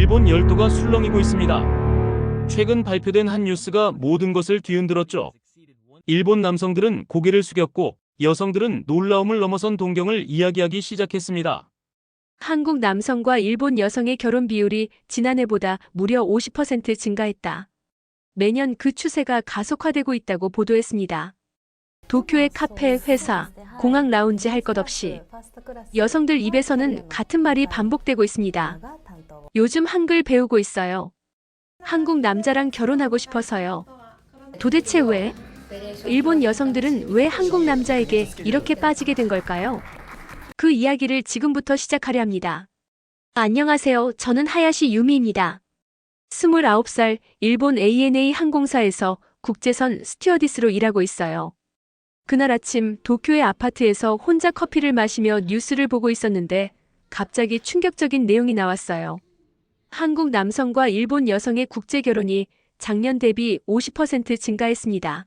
일본 열도가 술렁이고 있습니다. 최근 발표된 한 뉴스가 모든 것을 뒤흔들었죠. 일본 남성들은 고개를 숙였고 여성들은 놀라움을 넘어선 동경을 이야기하기 시작했습니다. 한국 남성과 일본 여성의 결혼 비율이 지난해보다 무려 50% 증가했다. 매년 그 추세가 가속화되고 있다고 보도했습니다. 도쿄의 카페, 회사, 공항 라운지 할 것 없이 여성들 입에서는 같은 말이 반복되고 있습니다. 요즘 한글 배우고 있어요. 한국 남자랑 결혼하고 싶어서요. 도대체 왜? 일본 여성들은 왜 한국 남자에게 이렇게 빠지게 된 걸까요? 그 이야기를 지금부터 시작하려 합니다. 안녕하세요. 저는 하야시 유미입니다. 29살 일본 ANA 항공사에서 국제선 스튜어디스로 일하고 있어요. 그날 아침 도쿄의 아파트에서 혼자 커피를 마시며 뉴스를 보고 있었는데 갑자기 충격적인 내용이 나왔어요. 한국 남성과 일본 여성의 국제 결혼이 작년 대비 50% 증가했습니다.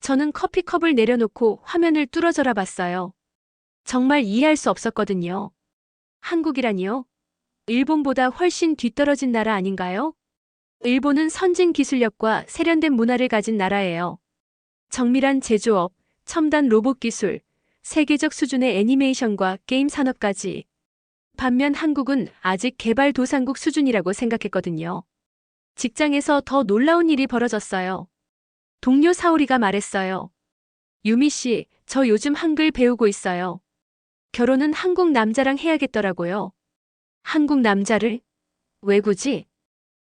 저는 커피컵을 내려놓고 화면을 뚫어져라 봤어요. 정말 이해할 수 없었거든요. 한국이라니요? 일본보다 훨씬 뒤떨어진 나라 아닌가요? 일본은 선진 기술력과 세련된 문화를 가진 나라예요. 정밀한 제조업, 첨단 로봇 기술, 세계적 수준의 애니메이션과 게임 산업까지. 반면 한국은 아직 개발도상국 수준이라고 생각했거든요. 직장에서 더 놀라운 일이 벌어졌어요. 동료 사오리가 말했어요. 유미 씨, 저 요즘 한글 배우고 있어요. 결혼은 한국 남자랑 해야겠더라고요. 한국 남자를? 왜 굳이?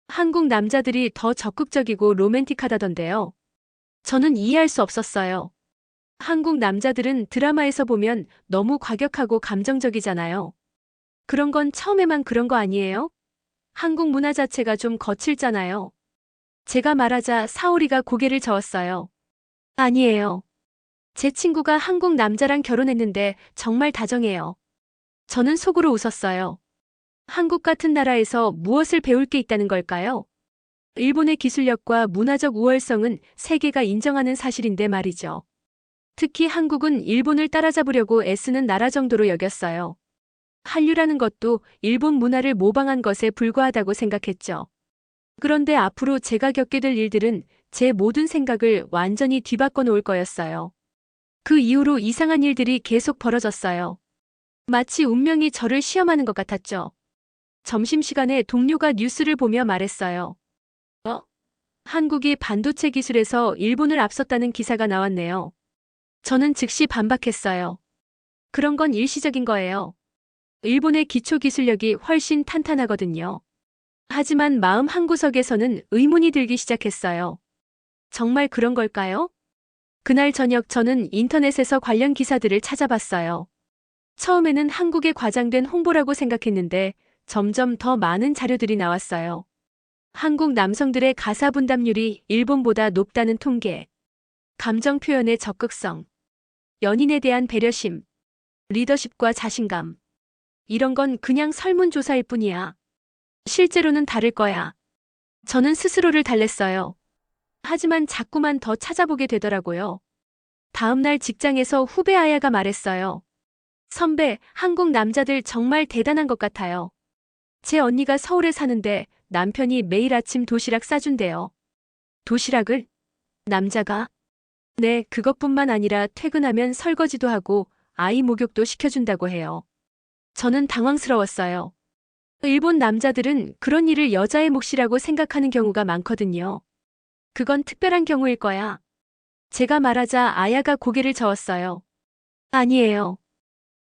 한국 남자들이 더 적극적이고 로맨틱하다던데요. 저는 이해할 수 없었어요. 한국 남자들은 드라마에서 보면 너무 과격하고 감정적이잖아요. 그런 건 처음에만 그런 거 아니에요? 한국 문화 자체가 좀 거칠잖아요. 제가 말하자 사오리가 고개를 저었어요. 아니에요. 제 친구가 한국 남자랑 결혼했는데 정말 다정해요. 저는 속으로 웃었어요. 한국 같은 나라에서 무엇을 배울 게 있다는 걸까요? 일본의 기술력과 문화적 우월성은 세계가 인정하는 사실인데 말이죠. 특히 한국은 일본을 따라잡으려고 애쓰는 나라 정도로 여겼어요. 한류라는 것도 일본 문화를 모방한 것에 불과하다고 생각했죠. 그런데 앞으로 제가 겪게 될 일들은 제 모든 생각을 완전히 뒤바꿔 놓을 거였어요. 그 이후로 이상한 일들이 계속 벌어졌어요. 마치 운명이 저를 시험하는 것 같았죠. 점심시간에 동료가 뉴스를 보며 말했어요. 어? 한국이 반도체 기술에서 일본을 앞섰다는 기사가 나왔네요. 저는 즉시 반박했어요. 그런 건 일시적인 거예요. 일본의 기초 기술력이 훨씬 탄탄하거든요. 하지만 마음 한구석에서는 의문이 들기 시작했어요. 정말 그런 걸까요? 그날 저녁 저는 인터넷에서 관련 기사들을 찾아봤어요. 처음에는 한국에 과장된 홍보라고 생각했는데 점점 더 많은 자료들이 나왔어요. 한국 남성들의 가사 분담률이 일본보다 높다는 통계, 감정 표현의 적극성, 연인에 대한 배려심, 리더십과 자신감. 이런 건 그냥 설문조사일 뿐이야. 실제로는 다를 거야. 저는 스스로를 달랬어요. 하지만 자꾸만 더 찾아보게 되더라고요. 다음날 직장에서 후배 아야가 말했어요. 선배, 한국 남자들 정말 대단한 것 같아요. 제 언니가 서울에 사는데 남편이 매일 아침 도시락 싸준대요. 도시락을? 남자가? 네, 그것뿐만 아니라 퇴근하면 설거지도 하고 아이 목욕도 시켜준다고 해요. 저는 당황스러웠어요. 일본 남자들은 그런 일을 여자의 몫이라고 생각하는 경우가 많거든요. 그건 특별한 경우일 거야. 제가 말하자 아야가 고개를 저었어요. 아니에요.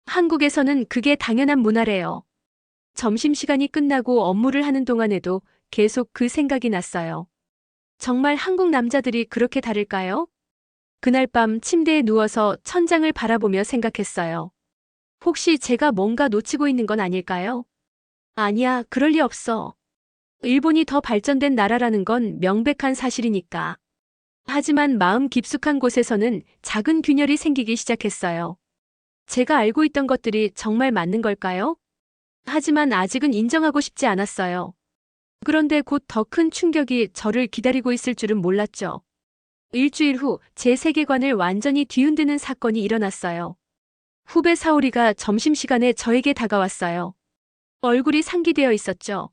한국에서는 그게 당연한 문화래요. 점심시간이 끝나고 업무를 하는 동안에도 계속 그 생각이 났어요. 정말 한국 남자들이 그렇게 다를까요? 그날 밤 침대에 누워서 천장을 바라보며 생각했어요. 혹시 제가 뭔가 놓치고 있는 건 아닐까요? 아니야, 그럴 리 없어. 일본이 더 발전된 나라라는 건 명백한 사실이니까. 하지만 마음 깊숙한 곳에서는 작은 균열이 생기기 시작했어요. 제가 알고 있던 것들이 정말 맞는 걸까요? 하지만 아직은 인정하고 싶지 않았어요. 그런데 곧 더 큰 충격이 저를 기다리고 있을 줄은 몰랐죠. 일주일 후 제 세계관을 완전히 뒤흔드는 사건이 일어났어요. 후배 사오리가 점심시간에 저에게 다가왔어요. 얼굴이 상기되어 있었죠.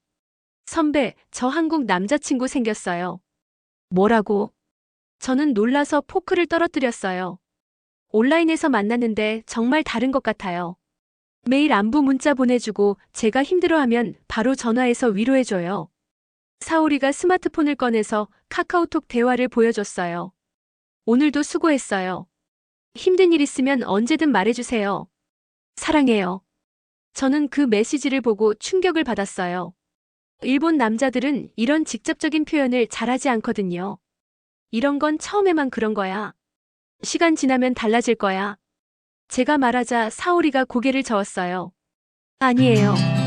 선배, 저 한국 남자친구 생겼어요. 뭐라고? 저는 놀라서 포크를 떨어뜨렸어요. 온라인에서 만났는데 정말 다른 것 같아요. 매일 안부 문자 보내주고 제가 힘들어하면 바로 전화해서 위로해줘요. 사오리가 스마트폰을 꺼내서 카카오톡 대화를 보여줬어요. 오늘도 수고했어요. 힘든 일 있으면 언제든 말해주세요. 사랑해요. 저는 그 메시지를 보고 충격을 받았어요. 일본 남자들은 이런 직접적인 표현을 잘하지 않거든요. 이런 건 처음에만 그런 거야. 시간 지나면 달라질 거야. 제가 말하자 사오리가 고개를 저었어요. 아니에요.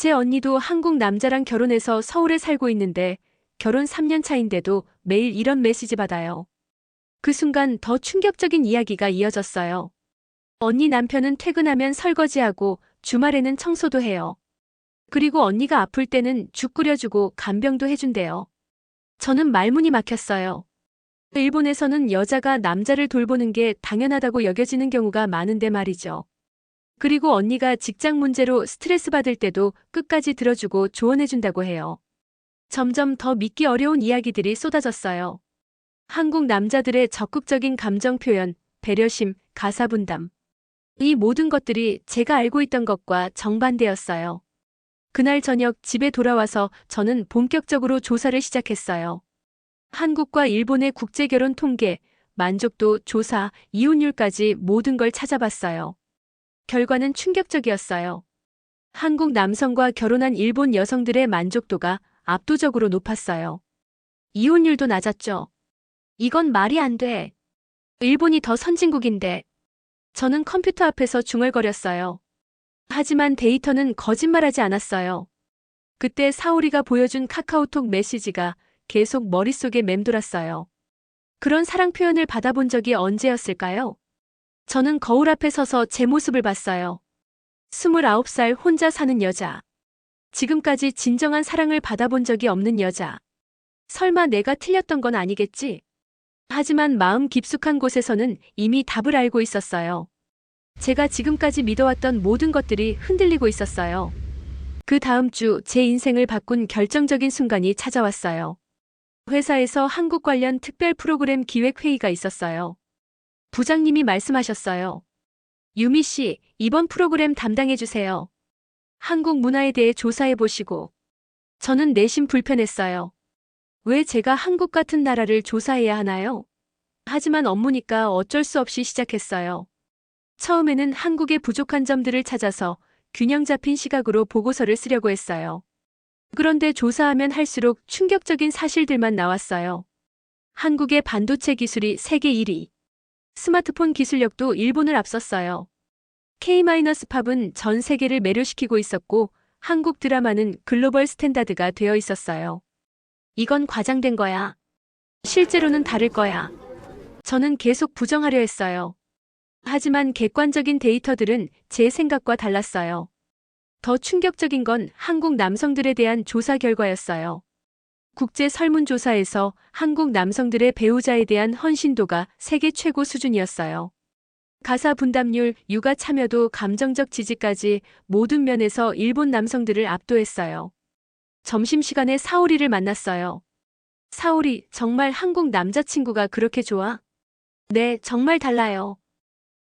제 언니도 한국 남자랑 결혼해서 서울에 살고 있는데 결혼 3년 차인데도 매일 이런 메시지 받아요. 그 순간 더 충격적인 이야기가 이어졌어요. 언니 남편은 퇴근하면 설거지하고 주말에는 청소도 해요. 그리고 언니가 아플 때는 죽 끓여주고 간병도 해준대요. 저는 말문이 막혔어요. 일본에서는 여자가 남자를 돌보는 게 당연하다고 여겨지는 경우가 많은데 말이죠. 그리고 언니가 직장 문제로 스트레스 받을 때도 끝까지 들어주고 조언해준다고 해요. 점점 더 믿기 어려운 이야기들이 쏟아졌어요. 한국 남자들의 적극적인 감정 표현, 배려심, 가사 분담. 이 모든 것들이 제가 알고 있던 것과 정반대였어요. 그날 저녁 집에 돌아와서 저는 본격적으로 조사를 시작했어요. 한국과 일본의 국제결혼 통계, 만족도 조사, 이혼율까지 모든 걸 찾아봤어요. 결과는 충격적이었어요. 한국 남성과 결혼한 일본 여성들의 만족도가 압도적으로 높았어요. 이혼율도 낮았죠. 이건 말이 안 돼. 일본이 더 선진국인데. 저는 컴퓨터 앞에서 중얼거렸어요. 하지만 데이터는 거짓말하지 않았어요. 그때 사오리가 보여준 카카오톡 메시지가 계속 머릿속에 맴돌았어요. 그런 사랑 표현을 받아본 적이 언제였을까요? 저는 거울 앞에 서서 제 모습을 봤어요. 29살 혼자 사는 여자. 지금까지 진정한 사랑을 받아본 적이 없는 여자. 설마 내가 틀렸던 건 아니겠지? 하지만 마음 깊숙한 곳에서는 이미 답을 알고 있었어요. 제가 지금까지 믿어왔던 모든 것들이 흔들리고 있었어요. 그 다음 주 제 인생을 바꾼 결정적인 순간이 찾아왔어요. 회사에서 한국 관련 특별 프로그램 기획 회의가 있었어요. 부장님이 말씀하셨어요. 유미 씨, 이번 프로그램 담당해 주세요. 한국 문화에 대해 조사해 보시고. 저는 내심 불편했어요. 왜 제가 한국 같은 나라를 조사해야 하나요? 하지만 업무니까 어쩔 수 없이 시작했어요. 처음에는 한국의 부족한 점들을 찾아서 균형 잡힌 시각으로 보고서를 쓰려고 했어요. 그런데 조사하면 할수록 충격적인 사실들만 나왔어요. 한국의 반도체 기술이 세계 1위. 스마트폰 기술력도 일본을 앞섰어요. K-팝은 전 세계를 매료시키고 있었고 한국 드라마는 글로벌 스탠다드가 되어 있었어요. 이건 과장된 거야. 실제로는 다를 거야. 저는 계속 부정하려 했어요. 하지만 객관적인 데이터들은 제 생각과 달랐어요. 더 충격적인 건 한국 남성들에 대한 조사 결과였어요. 국제 설문조사에서 한국 남성들의 배우자에 대한 헌신도가 세계 최고 수준이었어요. 가사 분담률, 육아 참여도 감정적 지지까지 모든 면에서 일본 남성들을 압도했어요. 점심시간에 사오리를 만났어요. 사오리, 정말 한국 남자친구가 그렇게 좋아? 네, 정말 달라요.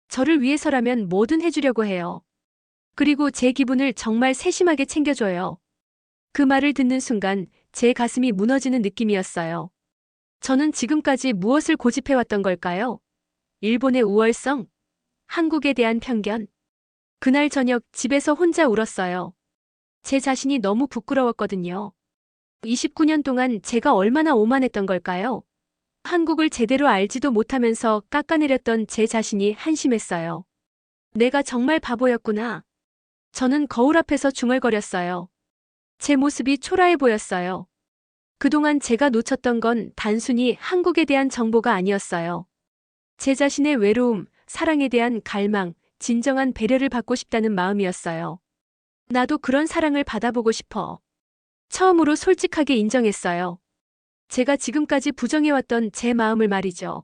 저를 위해서라면 뭐든 해주려고 해요. 그리고 제 기분을 정말 세심하게 챙겨줘요. 그 말을 듣는 순간 제 가슴이 무너지는 느낌이었어요. 저는 지금까지 무엇을 고집해왔던 걸까요? 일본의 우월성? 한국에 대한 편견? 그날 저녁 집에서 혼자 울었어요. 제 자신이 너무 부끄러웠거든요. 29년 동안 제가 얼마나 오만했던 걸까요? 한국을 제대로 알지도 못하면서 깎아내렸던 제 자신이 한심했어요. 내가 정말 바보였구나. 저는 거울 앞에서 중얼거렸어요. 제 모습이 초라해 보였어요. 그동안 제가 놓쳤던 건 단순히 한국에 대한 정보가 아니었어요. 제 자신의 외로움, 사랑에 대한 갈망, 진정한 배려를 받고 싶다는 마음이었어요. 나도 그런 사랑을 받아보고 싶어. 처음으로 솔직하게 인정했어요. 제가 지금까지 부정해왔던 제 마음을 말이죠.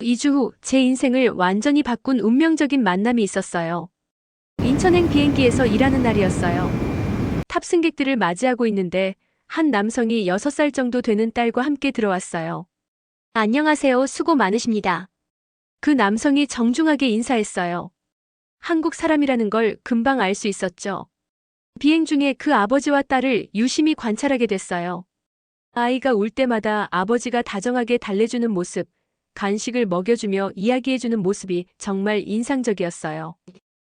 2주 후 제 인생을 완전히 바꾼 운명적인 만남이 있었어요. 인천행 비행기에서 일하는 날이었어요. 탑승객들을 맞이하고 있는데 한 남성이 6살 정도 되는 딸과 함께 들어왔어요. 안녕하세요. 수고 많으십니다. 그 남성이 정중하게 인사했어요. 한국 사람이라는 걸 금방 알 수 있었죠. 비행 중에 그 아버지와 딸을 유심히 관찰하게 됐어요. 아이가 울 때마다 아버지가 다정하게 달래주는 모습, 간식을 먹여주며 이야기해주는 모습이 정말 인상적이었어요.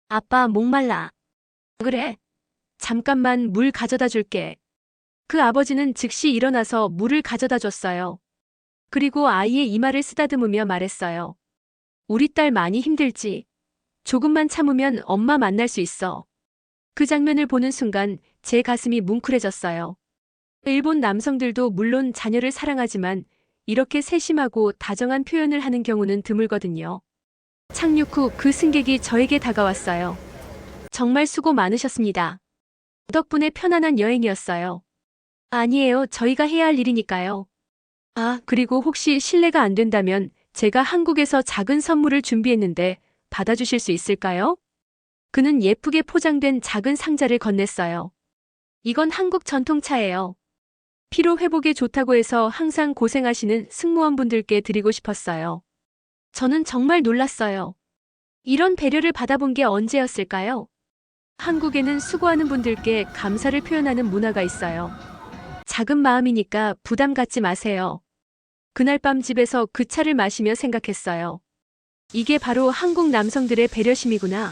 아빠 목말라. 그래. 잠깐만 물 가져다 줄게. 그 아버지는 즉시 일어나서 물을 가져다 줬어요. 그리고 아이의 이마를 쓰다듬으며 말했어요. 우리 딸 많이 힘들지. 조금만 참으면 엄마 만날 수 있어. 그 장면을 보는 순간 제 가슴이 뭉클해졌어요. 일본 남성들도 물론 자녀를 사랑하지만 이렇게 세심하고 다정한 표현을 하는 경우는 드물거든요. 착륙 후 그 승객이 저에게 다가왔어요. 정말 수고 많으셨습니다. 덕분에 편안한 여행이었어요. 아니에요. 저희가 해야 할 일이니까요. 아, 그리고 혹시 실례가 안 된다면 제가 한국에서 작은 선물을 준비했는데 받아주실 수 있을까요? 그는 예쁘게 포장된 작은 상자를 건넸어요. 이건 한국 전통차예요. 피로 회복에 좋다고 해서 항상 고생하시는 승무원분들께 드리고 싶었어요. 저는 정말 놀랐어요. 이런 배려를 받아본 게 언제였을까요? 한국에는 수고하는 분들께 감사를 표현하는 문화가 있어요. 작은 마음이니까 부담 갖지 마세요. 그날 밤 집에서 그 차를 마시며 생각했어요. 이게 바로 한국 남성들의 배려심이구나.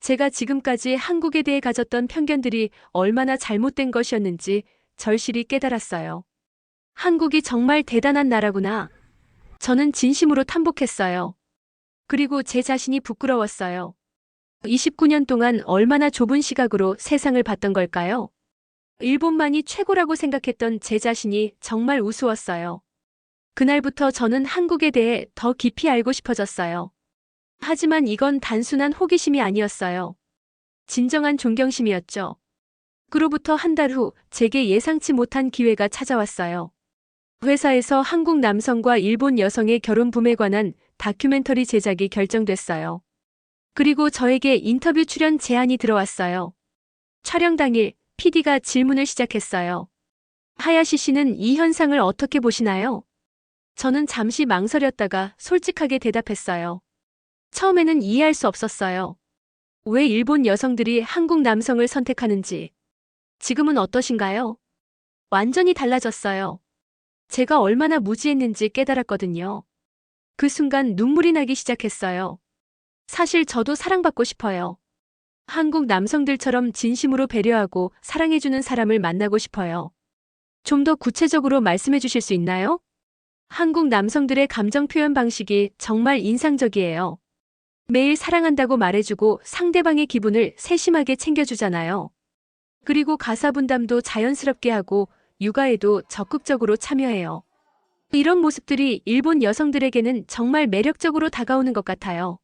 제가 지금까지 한국에 대해 가졌던 편견들이 얼마나 잘못된 것이었는지 절실히 깨달았어요. 한국이 정말 대단한 나라구나. 저는 진심으로 탐복했어요. 그리고 제 자신이 부끄러웠어요. 29년 동안 얼마나 좁은 시각으로 세상을 봤던 걸까요? 일본만이 최고라고 생각했던 제 자신이 정말 우스웠어요. 그날부터 저는 한국에 대해 더 깊이 알고 싶어졌어요. 하지만 이건 단순한 호기심이 아니었어요. 진정한 존경심이었죠. 그로부터 한 달 후 제게 예상치 못한 기회가 찾아왔어요. 회사에서 한국 남성과 일본 여성의 결혼 붐에 관한 다큐멘터리 제작이 결정됐어요. 그리고 저에게 인터뷰 출연 제안이 들어왔어요. 촬영 당일 PD가 질문을 시작했어요. 하야시 씨는 이 현상을 어떻게 보시나요? 저는 잠시 망설였다가 솔직하게 대답했어요. 처음에는 이해할 수 없었어요. 왜 일본 여성들이 한국 남성을 선택하는지. 지금은 어떠신가요? 완전히 달라졌어요. 제가 얼마나 무지했는지 깨달았거든요. 그 순간 눈물이 나기 시작했어요. 사실 저도 사랑받고 싶어요. 한국 남성들처럼 진심으로 배려하고 사랑해주는 사람을 만나고 싶어요. 좀 더 구체적으로 말씀해 주실 수 있나요? 한국 남성들의 감정 표현 방식이 정말 인상적이에요. 매일 사랑한다고 말해주고 상대방의 기분을 세심하게 챙겨주잖아요. 그리고 가사 분담도 자연스럽게 하고 육아에도 적극적으로 참여해요. 이런 모습들이 일본 여성들에게는 정말 매력적으로 다가오는 것 같아요.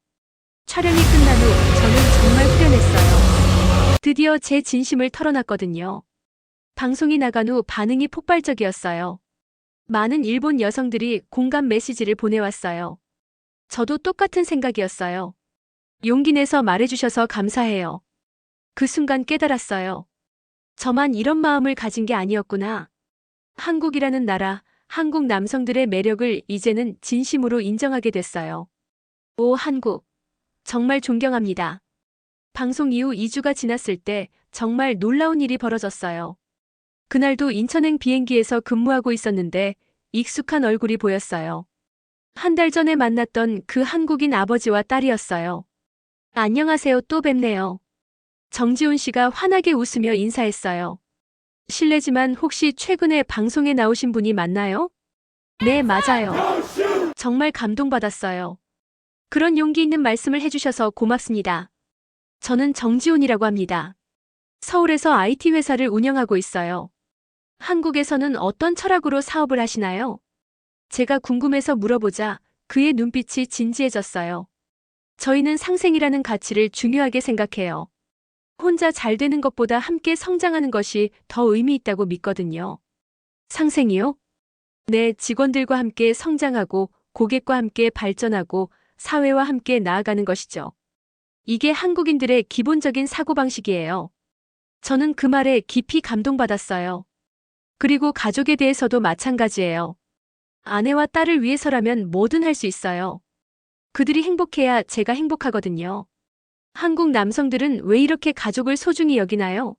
촬영이 끝난 후 저는 정말 후련했어요. 드디어 제 진심을 털어놨거든요. 방송이 나간 후 반응이 폭발적이었어요. 많은 일본 여성들이 공감 메시지를 보내왔어요. 저도 똑같은 생각이었어요. 용기 내서 말해주셔서 감사해요. 그 순간 깨달았어요. 저만 이런 마음을 가진 게 아니었구나. 한국이라는 나라, 한국 남성들의 매력을 이제는 진심으로 인정하게 됐어요. 오, 한국. 정말 존경합니다. 방송 이후 2주가 지났을 때 정말 놀라운 일이 벌어졌어요. 그날도 인천행 비행기에서 근무하고 있었는데 익숙한 얼굴이 보였어요. 한 달 전에 만났던 그 한국인 아버지와 딸이었어요. 안녕하세요. 또 뵙네요. 정지훈 씨가 환하게 웃으며 인사했어요. 실례지만 혹시 최근에 방송에 나오신 분이 맞나요? 네, 맞아요. 정말 감동받았어요. 그런 용기 있는 말씀을 해주셔서 고맙습니다. 저는 정지훈이라고 합니다. 서울에서 IT 회사를 운영하고 있어요. 한국에서는 어떤 철학으로 사업을 하시나요? 제가 궁금해서 물어보자 그의 눈빛이 진지해졌어요. 저희는 상생이라는 가치를 중요하게 생각해요. 혼자 잘 되는 것보다 함께 성장하는 것이 더 의미 있다고 믿거든요. 상생이요? 네, 직원들과 함께 성장하고 고객과 함께 발전하고 사회와 함께 나아가는 것이죠. 이게 한국인들의 기본적인 사고방식이에요. 저는 그 말에 깊이 감동받았어요. 그리고 가족에 대해서도 마찬가지예요. 아내와 딸을 위해서라면 뭐든 할 수 있어요. 그들이 행복해야 제가 행복하거든요. 한국 남성들은 왜 이렇게 가족을 소중히 여기나요?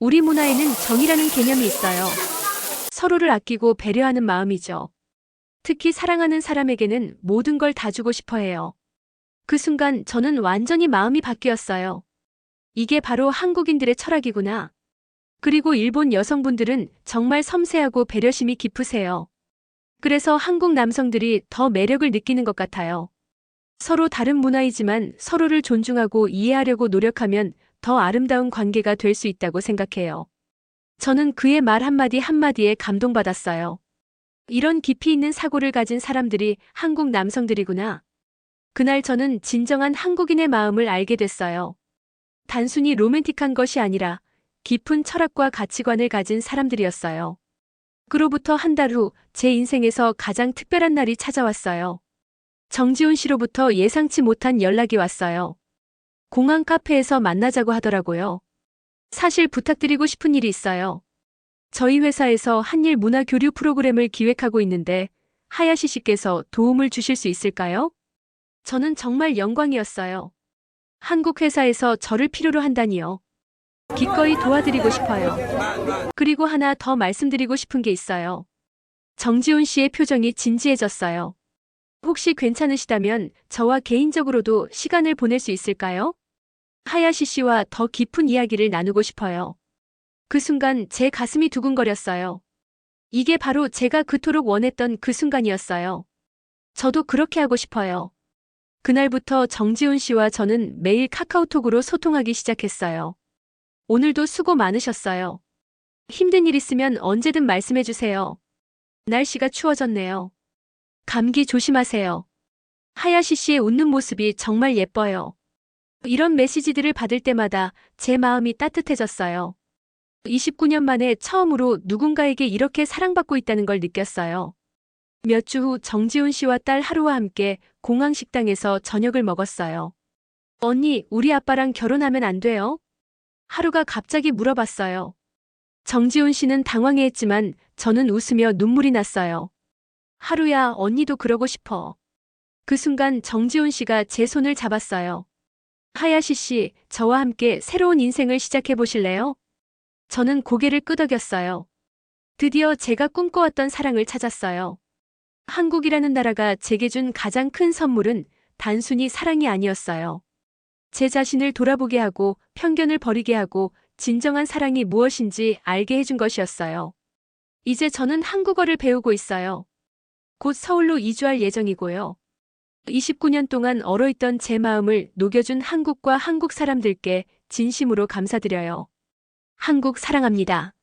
우리 문화에는 정이라는 개념이 있어요. 서로를 아끼고 배려하는 마음이죠. 특히 사랑하는 사람에게는 모든 걸 다 주고 싶어 해요. 그 순간 저는 완전히 마음이 바뀌었어요. 이게 바로 한국인들의 철학이구나. 그리고 일본 여성분들은 정말 섬세하고 배려심이 깊으세요. 그래서 한국 남성들이 더 매력을 느끼는 것 같아요. 서로 다른 문화이지만 서로를 존중하고 이해하려고 노력하면 더 아름다운 관계가 될 수 있다고 생각해요. 저는 그의 말 한마디 한마디에 감동받았어요. 이런 깊이 있는 사고를 가진 사람들이 한국 남성들이구나. 그날 저는 진정한 한국인의 마음을 알게 됐어요. 단순히 로맨틱한 것이 아니라 깊은 철학과 가치관을 가진 사람들이었어요. 그로부터 한 달 후 제 인생에서 가장 특별한 날이 찾아왔어요. 정지훈 씨로부터 예상치 못한 연락이 왔어요. 공항 카페에서 만나자고 하더라고요. 사실 부탁드리고 싶은 일이 있어요. 저희 회사에서 한일 문화 교류 프로그램을 기획하고 있는데 하야시 씨께서 도움을 주실 수 있을까요? 저는 정말 영광이었어요. 한국 회사에서 저를 필요로 한다니요. 기꺼이 도와드리고 싶어요. 그리고 하나 더 말씀드리고 싶은 게 있어요. 정지훈 씨의 표정이 진지해졌어요. 혹시 괜찮으시다면 저와 개인적으로도 시간을 보낼 수 있을까요? 하야시 씨와 더 깊은 이야기를 나누고 싶어요. 그 순간 제 가슴이 두근거렸어요. 이게 바로 제가 그토록 원했던 그 순간이었어요. 저도 그렇게 하고 싶어요. 그날부터 정지훈 씨와 저는 매일 카카오톡으로 소통하기 시작했어요. 오늘도 수고 많으셨어요. 힘든 일 있으면 언제든 말씀해 주세요. 날씨가 추워졌네요. 감기 조심하세요. 하야시 씨의 웃는 모습이 정말 예뻐요. 이런 메시지들을 받을 때마다 제 마음이 따뜻해졌어요. 29년 만에 처음으로 누군가에게 이렇게 사랑받고 있다는 걸 느꼈어요. 몇 주 후 정지훈 씨와 딸 하루와 함께 공항 식당에서 저녁을 먹었어요. 언니, 우리 아빠랑 결혼하면 안 돼요? 하루가 갑자기 물어봤어요. 정지훈 씨는 당황해했지만 저는 웃으며 눈물이 났어요. 하루야, 언니도 그러고 싶어. 그 순간 정지훈 씨가 제 손을 잡았어요. 하야시 씨, 저와 함께 새로운 인생을 시작해 보실래요? 저는 고개를 끄덕였어요. 드디어 제가 꿈꿔왔던 사랑을 찾았어요. 한국이라는 나라가 제게 준 가장 큰 선물은 단순히 사랑이 아니었어요. 제 자신을 돌아보게 하고 편견을 버리게 하고 진정한 사랑이 무엇인지 알게 해준 것이었어요. 이제 저는 한국어를 배우고 있어요. 곧 서울로 이주할 예정이고요. 29년 동안 얼어있던 제 마음을 녹여준 한국과 한국 사람들께 진심으로 감사드려요. 한국 사랑합니다.